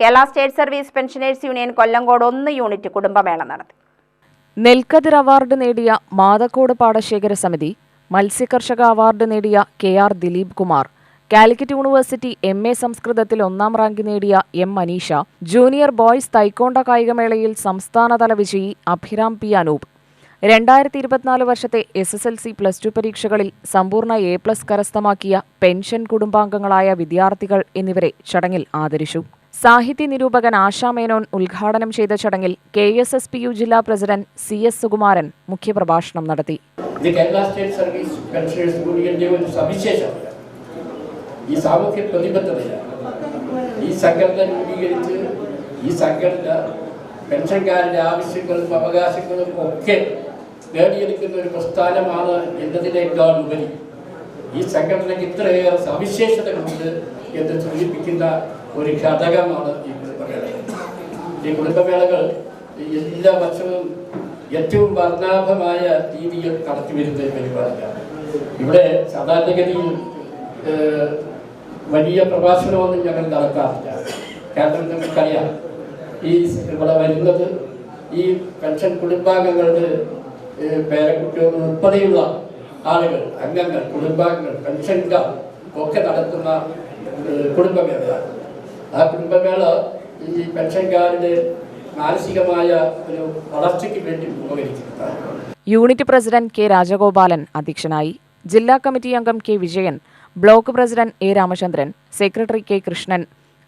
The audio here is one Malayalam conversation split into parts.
Kerala state service pensioners union Kollengode ഒന്ന് യൂണിറ്റ് കുടുംബമേള നടത്തി. നെൽക്കതിർ അവാർഡ് നേടിയ മാതക്കോട് പാടശേഖര സമിതി മത്സ്യകർഷക അവാർഡ് നേടിയ K R Dileep Kumar Calicut university M A സംസ്കൃതത്തിൽ ഒന്നാം റാങ്ക് നേടിയ M Manisha junior boys taekwondo കായികമേളയിൽ സംസ്ഥാനതല വിജയി അഭിരാം പി അനൂപ്. രണ്ടായിരത്തി ഇരുപത്തിനാല് വർഷത്തെ S S L C plus two പരീക്ഷകളിൽ സമ്പൂർണ എ പ്ലസ് കരസ്ഥമാക്കിയ പെൻഷൻ കുടുംബാംഗങ്ങളായ വിദ്യാർത്ഥികൾ എന്നിവരെ ചടങ്ങിൽ ആദരിച്ചു. സാഹിത്യ നിരൂപകൻ ആശാ മേനോൻ ഉദ്ഘാടനം ചെയ്ത ചടങ്ങിൽ K S S P U ജില്ലാ പ്രസിഡന്റ് സി എസ് സുകുമാരൻ മുഖ്യപ്രഭാഷണം നടത്തി. ഈ സാമൂഹ്യ പ്രതിബദ്ധതയാണ്. ഈ സംഘടന രൂപീകരിച്ച് ഈ സംഘടന പെൻഷൻകാരുടെ ആവശ്യങ്ങളും അവകാശങ്ങളും ഒക്കെ നേടിയെടുക്കുന്ന ഒരു പ്രസ്ഥാനമാണ് എന്നതിനേക്കാൾ ഉപരി ഈ സംഘടനയ്ക്ക് ഇത്രയേറെ സവിശേഷതകളുണ്ട് എന്ന് സൂചിപ്പിക്കുന്ന ഒരു ഘടകമാണ് ഈ കുടുംബമേളകൾ ഈ കുടുംബമേളകൾ എല്ലാ വർഷവും ഏറ്റവും വർണാഭമായ രീതിയിൽ നടത്തിവരുന്ന പരിപാടിയാണ്. ഇവിടെ സാധാരണഗതിയിൽ വലിയ പ്രഭാഷണമൊന്നും ഞങ്ങൾ നടത്താറില്ല. കാരണം നമുക്കറിയാം ഈ ഇവിടെ വരുന്നത് ഈ പെൻഷൻ കുടുംബാംഗങ്ങളുടെ പേരക്കുട്ടികൾ ഉൾപ്പെടെയുള്ള ആളുകൾ അംഗങ്ങൾ കുടുംബാംഗങ്ങൾ പെൻഷൻകാർ ഒക്കെ നടത്തുന്ന കുടുംബമേളയാണ്. ആ കുടുംബമേള ഈ പെൻഷൻകാരുടെ മാനസികമായ ഒരു വളർച്ചയ്ക്ക് വേണ്ടി ഉപകരിക്കുന്നതാണ് യൂണിറ്റ് പ്രസിഡന്റ് കെ രാജഗോപാലൻ അധ്യക്ഷനായി ജില്ലാ കമ്മിറ്റി അംഗം K Vijayan block president A Ramachandran secretary K Krishnan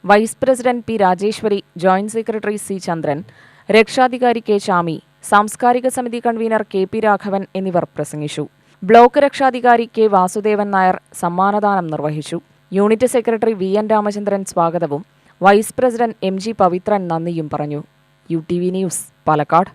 vice president P Rajeswari joint secretary C Chandran രക്ഷാധികാരി കെ ചാമി സാംസ്കാരിക സമിതി കൺവീനർ കെ പി രാഘവൻ എന്നിവർ പ്രസംഗിച്ചു. ബ്ലോക്ക് രക്ഷാധികാരി കെ വാസുദേവൻ നായർ സമ്മാനദാനം നിർവഹിച്ചു. Unit secretary V N Ramachandran സ്വാഗതവും vice president M G Pavithran നന്ദിയും പറഞ്ഞു. U T V news Palakkad.